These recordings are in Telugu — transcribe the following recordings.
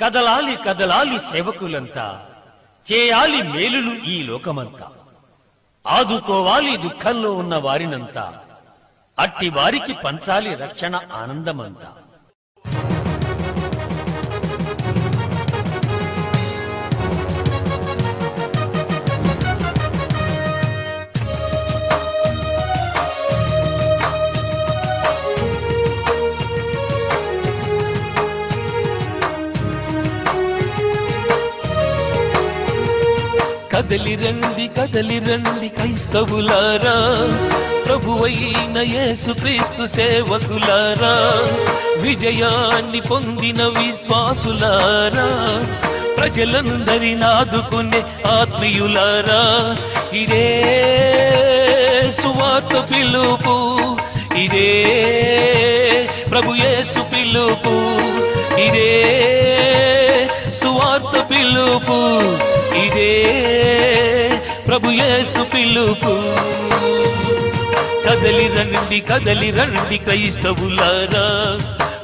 కదలాలి కదలాలి సేవకులంతా చేయాలి మేలులు ఈ లోకమంతా. ఆదుకోవాలి దుఃఖంలో ఉన్న వారినంతా అట్టి వారికి పంచాలి రక్షణ ఆనందమంతా. కదలి రండి కదలి రండి క్రైస్తవులారా. ప్రభువైన యేసు క్రీస్తు సేవకులారా. విజయాన్ని పొందిన విశ్వాసులారా. ప్రజలందరి నాదుకునే ఆత్మీయులారా. ఇదే సువార్త పిలుపు ఇదే ప్రభు యేసు పిలుపు ఇదే సువార్త పిలుపు. ఇదే ప్రభు యేసు పిలుపు. కదలి రండి కదలి రండి క్రైస్తవులారా.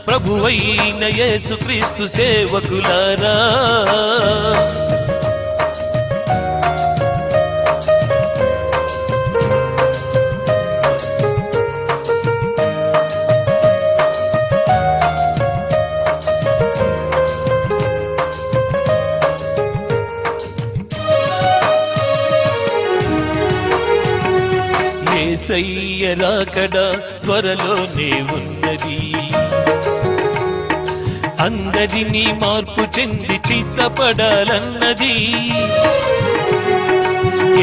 ప్రభువైన యేసు క్రీస్తు సేవకులారా. ఏసయ్య రాకడ త్వరలోనే ఉన్నది. అందరినీ మార్పు చెంది చిత్తపడాలన్నది.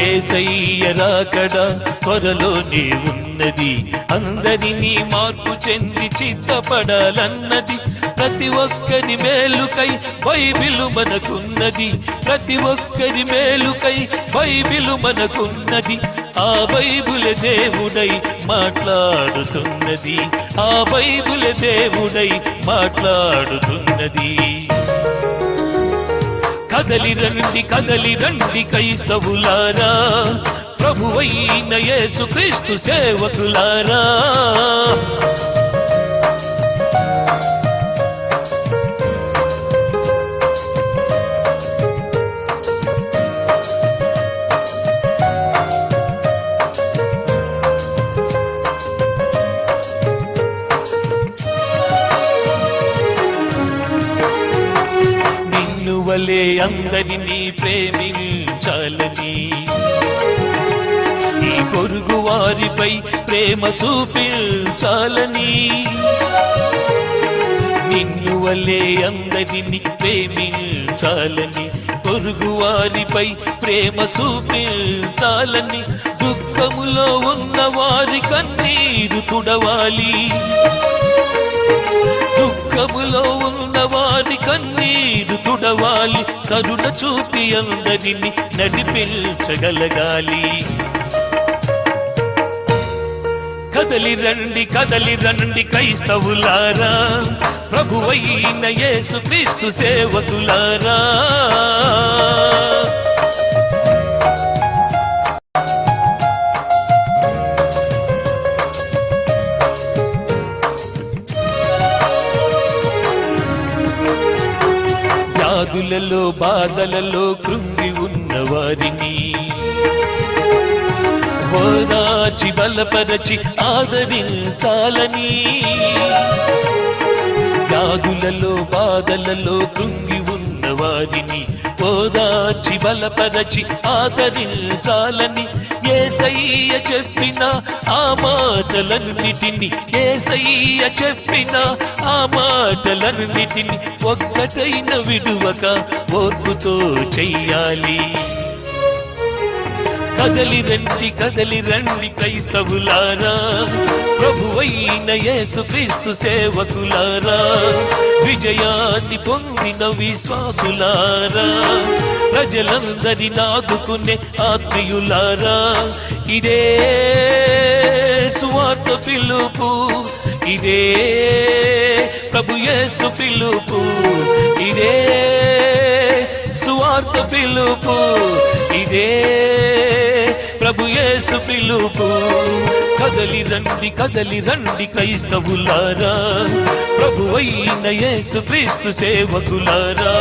ఏసయ్య రాకడ త్వరలోనే ఉన్నది. అందరినీ మార్పు చెంది చిత్తపడాలన్నది. ప్రతి ఒక్కరి మేలుకై బైబిలు మనకున్నది. ప్రతి ఒక్కరి మేలుకై బైబిలు మనకున్నది. ఆ బైబుల దేవుడై మాట్లాడుతున్నది. ఆ బైబుల దేవుడై మాట్లాడుతున్నది. కదలి రండి కదలి రండి క్రైస్తవులారా. ప్రభువైన యేసు క్రీస్తు సేవకులారా. నువ్వలే వలే అందరినీ ప్రేమించాలని. నీ పొరుగు వారిపై ప్రేమ చూపించాలని. నిన్ను వలే అందరినీ ప్రేమించాలని. పొరుగు వారిపై ప్రేమ చూపించాలని. దుఃఖములో ఉన్న వారి కన్నీరు తుడవాలి. దుఃఖములో ఉన్న వారి కన్నీరు తుడవాలి కరుణ చూపి అందరిని నడిపించగలగాలి. కదలి రండి కదలి రండి క్రైస్తవులారా ప్రభువైన యేసు క్రీస్తు సేవకులారా. వ్యాధులలో బాధలలో కృంగి ఉన్న వారిని ఓదాచి బలపరచి ఆదరించాలని. వ్యాధులలో బాధలలో కృంగి ఉన్న వారిని ఓదాచి బలపరచి ఆదరించాలని. కేసయ్య చెప్పిన ఆ మాటలన్నిటిని కేసయ్య చెప్పిన ఆ మాటలన్నిటిని ఒక్కటైన విడువక ఓర్పుతో చెయ్యాలి. కదలి రండి కదలి రండి క్రైస్తవులారా. ప్రభువైన యేసు క్రీస్తు సేవకులారా. విజయాన్ని పొందిన విశ్వాసులారా. ప్రజలందరి నాదుకునే ఆత్మీయులారా. ఇదే సువార్త పిలుపు ఇదే ప్రభు యేసు పిలుపు ఇదే సువార్త పిలుపు ఇదే ప్రభు యేసు పిలుపు. కదలి రండి కదలి రండి క్రైస్తవులారా. ప్రభు అయిన యేసు క్రీస్తు సేవకులారా.